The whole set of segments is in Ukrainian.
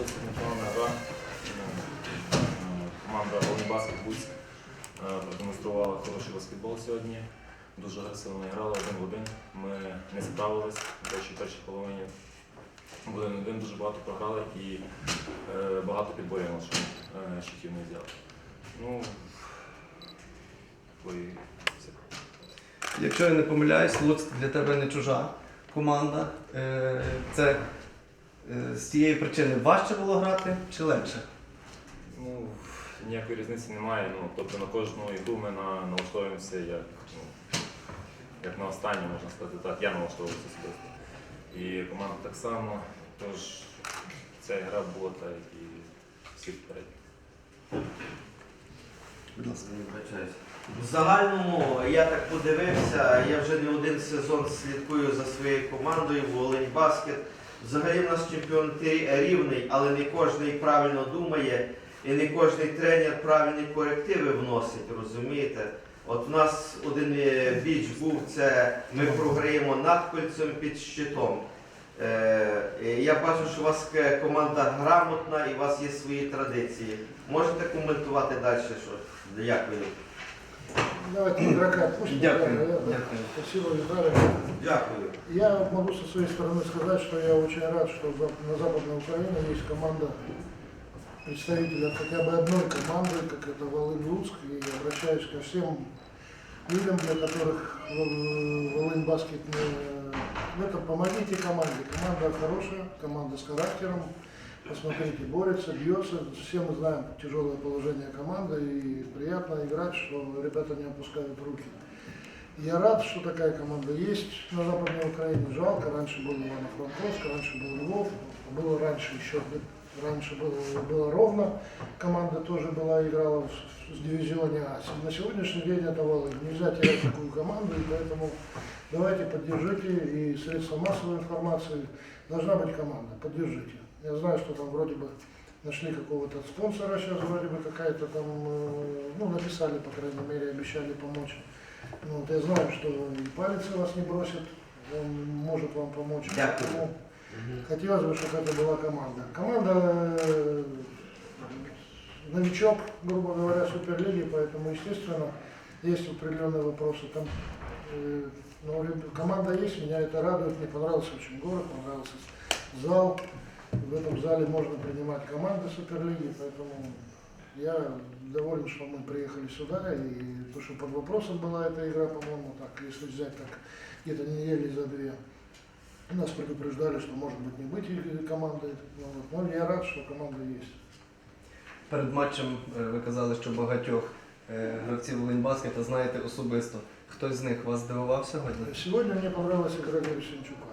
досить непогана гра. Е, Команда Волейбаск Буцьк е, продемонструвала хороший баскетбол сьогодні. Дуже агресивно грали один в один. Ми не справились. В першій половині були на один, дуже багато програли і е, багато підборів наших щитів не взяли. Ну, ви все. Якщо я не помиляюсь, Луцьк для тебе не чужа команда. Це з тієї причини важче було грати чи легше? Ну, ніякої різниці немає. Ну, тобто на кожну ігру ми на, налаштовуємося як, ну, як на останню, можна сказати так. Я налаштовувався особисто. І команда так само. Тож ця гра була так і всі попередні. Будь ласка. В загальному я так подивився, я вже не один сезон слідкую за своєю командою Волинь Баскет. Взагалі в нас чемпіонат рівний, але не кожен правильно думає і не кожен тренер правильні корективи вносить, розумієте? От в нас один е, біч був, це ми програємо над кольцем під щитом. Е, я бачу, що у вас команда грамотна і у вас є свої традиції. Можете коментувати далі щось? Дякую. Давайте игрока отпустим. Дякую. Да, да, да. Дякую. Спасибо, Виталий. Дякую. Я могу со своей стороны сказать, что я очень рад, что на Западной Украине есть команда представителя хотя бы одной команды, как это Волынь Луцк, и обращаюсь ко всем людям, для которых Вол- Волынь Баскет не... В этом помогите команде. Команда хорошая, команда с характером. Посмотрите, борется, бьется. Все мы знаем тяжелое положение команды, и приятно играть, что ребята не опускают руки. Я рад, что такая команда есть на Западной Украине. Жалко, раньше был Ивано-Франковск, раньше был Львов, было раньше еще, раньше было, было ровно. Команда тоже была, играла в, в дивизионе А. На сегодняшний день это Волынь. Нельзя терять такую команду, и поэтому давайте поддержите, и средства массовой информации должна быть команда, поддержите. Я знаю, что там вроде бы нашли какого-то спонсора, сейчас вроде бы какая-то там, э, ну, написали, по крайней мере, обещали помочь. Ну, вот я знаю, что и палец вас не бросит, он может вам помочь. Поэтому Хотелось бы, чтобы это была команда. Команда э, новичок, грубо говоря, Суперлиги, поэтому, естественно, есть определенные вопросы. Там, э, но команда есть, меня это радует, мне понравился очень город, понравился зал. В этом зале можно принимать команды Суперлиги, поэтому я доволен, что мы приехали сюда, и то, что под вопросом была эта игра, по-моему, так, если взять так, где-то недели за две. Нас предупреждали, что может быть не быть и команды. Ну, вот. Но я рад, что команда есть. Перед матчем е, ви казали, що багатьох е, гравців Волиньбаскета знаєте особисто. Хтось з них вас здивував сьогодні? Сегодня мне понравилась игра Герасимчука.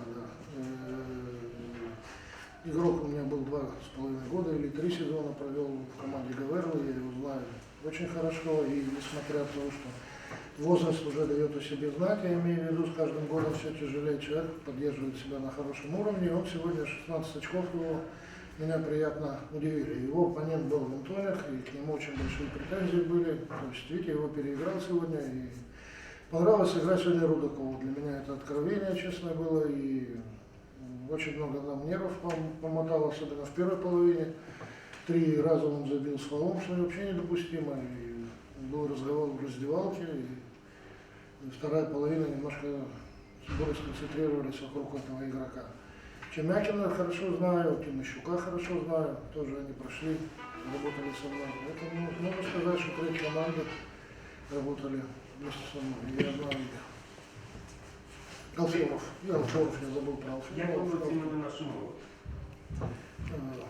Игрок у меня был два с половиной года или три сезона провел в команде Гаверла, я его знаю очень хорошо, и несмотря на то, что возраст уже дает о себе знать, я имею в виду, с каждым годом все тяжелее человек поддерживает себя на хорошем уровне, и он сегодня 16 очков его меня приятно удивили. Его оппонент был в Антонях, и к нему очень большие претензии были. То есть, видите, его переиграл сегодня. И понравилось играть сегодня Рудакову. Для меня это откровение, честно, было. И очень много нам нервов пом- помотал, особенно в первой половине. Три раза он забил с фолом, что вообще недопустимо. И был разговор в раздевалке. И вторая половина немножко более сконцентрировались вокруг этого игрока. Чемякина хорошо знаю, Тимощука хорошо знаю, тоже они прошли, работали со мной. Поэтому могу сказать, что треть команды работали вместе со мной. Я знаю их. Алфимов. Я Алфимов, я забыл про Як ви Алфимова. оцінили нашу мову? Э,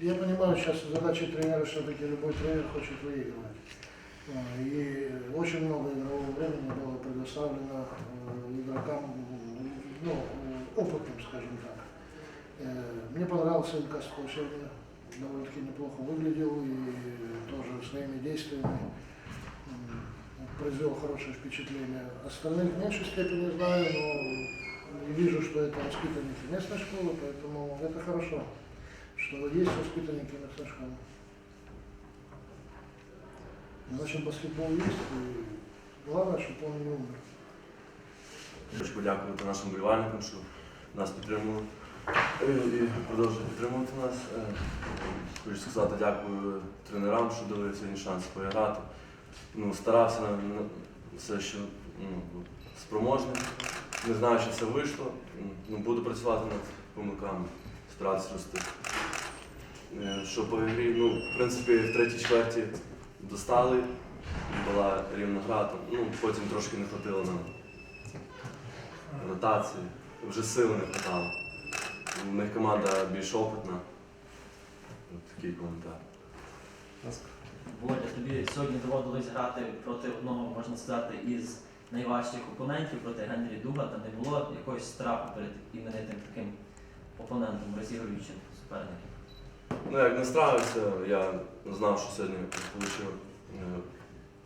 Я понимаю, сейчас задача тренера все-таки любой тренер хочет выигрывать. Э, И очень много игрового времени было предоставлено э, игрокам, ну, опытным, скажем так. Мне понравился Каско сегодня, довольно-таки неплохо выглядел и тоже своими действиями произвел хорошее впечатление. Остальных в меньшей степени знаю, но вижу, что это воспитанники местной школы, поэтому это хорошо, что есть воспитанники местной школы. Значит, баскетбол есть, и главное, чтобы он не умер. Хочу подякувати нашим болівальникам, що нас підтримували. Е, і продовжує підтримувати нас. Е, Хочу сказати дякую тренерам, що дали сьогодні шанс поіграти. Ну, старався на, на все, що ну, спроможний. Не знаю, що це вийшло. Ну, буду працювати над помилками, старатися рости. Е, Що по грі, ну, в принципі, в третій чверті достали, була рівна гра, ну, потім трошки не хватило нам ротації, вже сили не хватало. У них команда більш опитна. Такий коментар. Володя, тобі сьогодні доводилось грати проти одного, можна сказати, із найважчих опонентів, проти Генрі Дугата. Не було якогось страху перед іменитим таким опонентом, розігруючим суперників. Ну, як не справився, я знав, що сьогодні отримав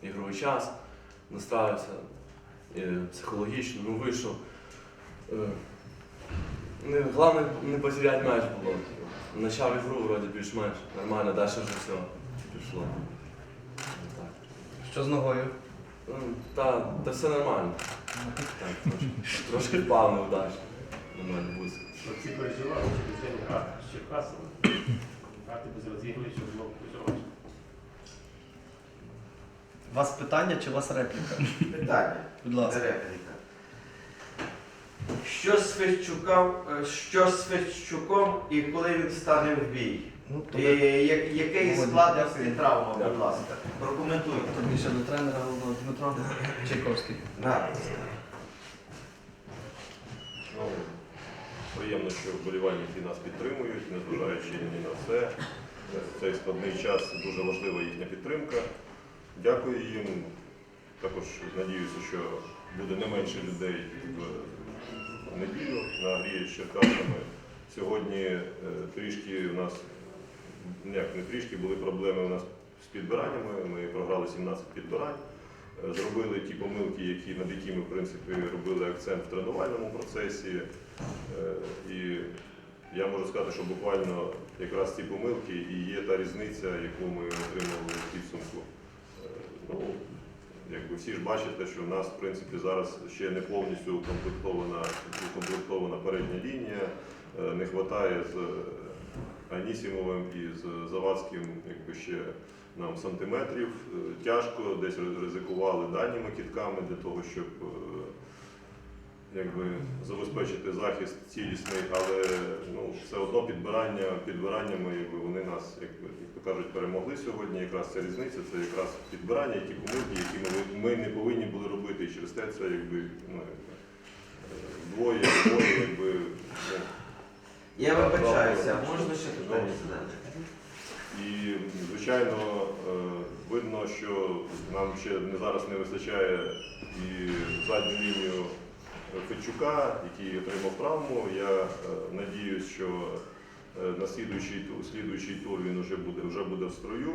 ігровий час, не справився е, психологічно, ну вийшов. Е, головне не потеряти м'яч було. Почав ігру вроді більш-менш нормально, далі вже все пішло. Так. Що з ногою? Ну, Та, та все нормально. Так, трошки, трошки впав неудачно. Нормально буде. Оці переживали, що сьогодні грати з Черкасом. Грати без розігруючого знову переживаєш. У вас питання чи у вас репліка? Питання. Будь ласка. Репліка. Що з Федчуком, е, що з Федчуком і коли він стане в бій? Ну, І, тобі, я- який Володя, складності дякую. травма, будь ласка. Прокоментуйте. тобі ще до тренера головного Дмитро Чайковський. Да. Ну, приємно, що вболівальники нас підтримують, незважаючи ні на все. В цей складний час дуже важлива їхня підтримка. Дякую їм. Також надіюся, що буде не менше людей в неділю на грі з Черкасами. Сьогодні е, трішки у нас, ну, як не трішки, були проблеми у нас з підбираннями. Ми програли 17 підбирань. Е, Зробили ті помилки, які, над якими в принципі, робили акцент в тренувальному процесі. Е, І я можу сказати, що буквально якраз ці помилки і є та різниця, яку ми отримали в підсумку. Ну, якби всі ж бачите, що в нас в принципі зараз ще не повністю укомплектована, укомплектована передня лінія, Е, не вистачає з Анісімовим і з Завадським якби ще нам сантиметрів. Е, Тяжко, десь ризикували дальніми кітками для того, щоб е, якби, забезпечити захист цілісний, але ну, все одно підбирання, підбираннями якби, вони нас, якби, як то кажуть, перемогли сьогодні. Якраз ця різниця, це якраз підбирання, ті помилки, які ми, ми не повинні були робити. І через те це якби, ну, двоє, двоє, якби, ну, Я вибачаюся, можна ще питання задати? І, звичайно, е, видно, що нам ще не зараз не вистачає і задню лінію Федчука, який отримав травму. Я е, надіюсь, що е, на слідуючий слідуючий тур він вже буде, вже буде в строю.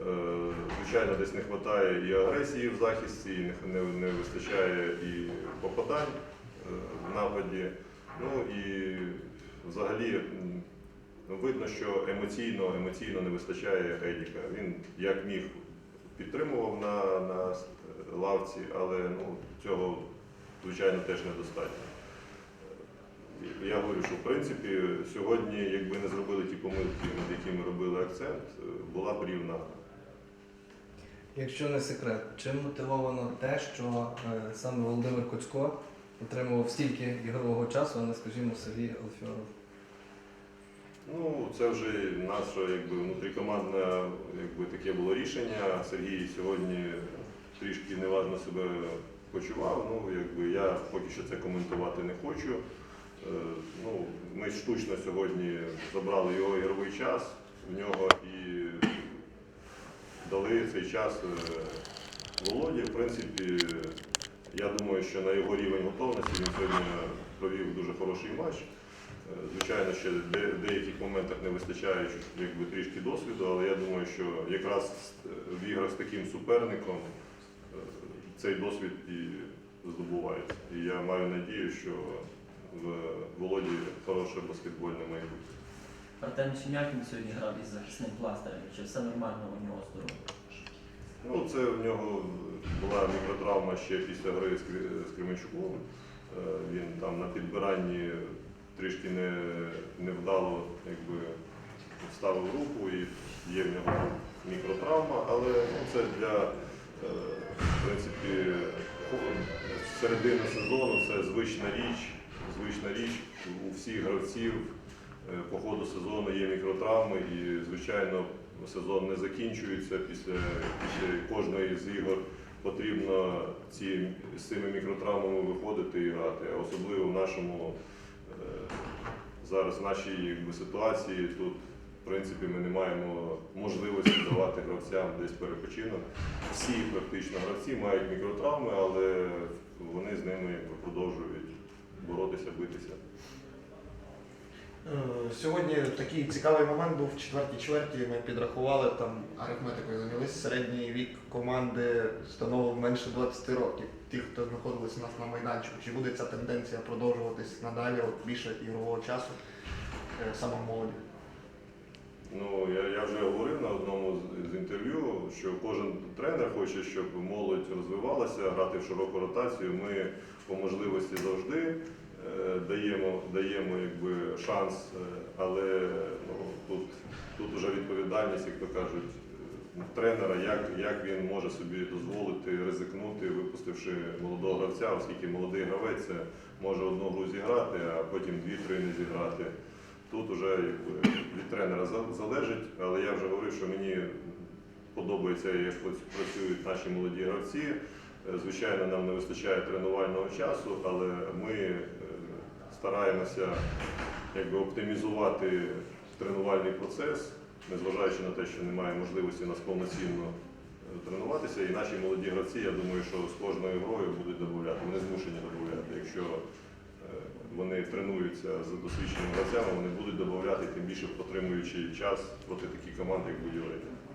Е, Звичайно, десь не вистачає і агресії в захисті, і не, не, вистачає і попадань в нападі. Ну і взагалі видно, що емоційно, емоційно не вистачає Едіка. Він як міг підтримував на, на лавці, але ну, цього, звичайно, теж недостатньо. Е, Я говорю, що в принципі сьогодні, якби не зробили ті помилки, над якими робили акцент, е, була б рівна. Якщо не секрет, чим мотивовано те, що е, саме Володимир Коцько отримував стільки ігрового часу, а не, скажімо, Сергій Алфьоров? Ну, це вже наше якби, внутрікомандне якби, таке було рішення. Сергій сьогодні трішки неважно себе почував. Ну, якби, я поки що це коментувати не хочу. Е, ну, ми штучно сьогодні забрали його ігровий час в нього і дали цей час е, Володі. В принципі, я думаю, що на його рівень готовності він сьогодні провів дуже хороший матч. Е, Звичайно, ще в деяких моментах не вистачає якби, трішки досвіду, але я думаю, що якраз в іграх з таким суперником цей досвід і здобувається. І я маю надію, що в Володі хороше баскетбольне майбутнє. Артем Сінякін сьогодні грав із захисним пластирем. Чи все нормально у нього здоров'я? Ну, це в нього була мікротравма ще після гри з Кременчуком. Е, Він там на підбиранні трішки не, невдало якби, вставив руку і є в нього мікротравма, але ну, це для е, в принципі, середини сезону це звична річ. Звична річ у всіх гравців е, по ходу сезону є мікротравми і, звичайно, сезон не закінчується. Після, після кожної з ігор потрібно ці, з цими мікротравмами виходити і грати. Особливо в нашому е, зараз в нашій якби, ситуації тут. В принципі, ми не маємо можливості давати гравцям десь перепочинок. Всі практично гравці мають мікротравми, але вони з ними продовжують боротися, битися. Е, Сьогодні такий цікавий момент був в четвертій чверті. Ми підрахували там арифметикою зайнялися. Середній вік команди становив менше 20 років. Ті, хто знаходилися у нас на майданчику. Чи буде ця тенденція продовжуватись надалі? От більше ігрового часу е, саме молоді? Ну, я, я вже говорив на одному з, інтерв'ю, що кожен тренер хоче, щоб молодь розвивалася, грати в широку ротацію. Ми по можливості завжди е, даємо, даємо якби, шанс, е, але ну, тут, тут вже відповідальність, як то кажуть, е, тренера, як, як він може собі дозволити ризикнути, випустивши молодого гравця, оскільки молодий гравець може одну гру зіграти, а потім дві-три не зіграти. Тут вже від тренера залежить, але я вже говорив, що мені подобається, як працюють наші молоді гравці. Е, Звичайно, нам не вистачає тренувального часу, але ми е, стараємося якби, оптимізувати тренувальний процес, незважаючи на те, що немає можливості нас повноцінно е, тренуватися. І наші молоді гравці, я думаю, що з кожною грою будуть додати. Вони змушені додати. Якщо вони тренуються за досвідченими гравцями, вони будуть додати, тим більше протримуючи час проти таких команд, як Будівель.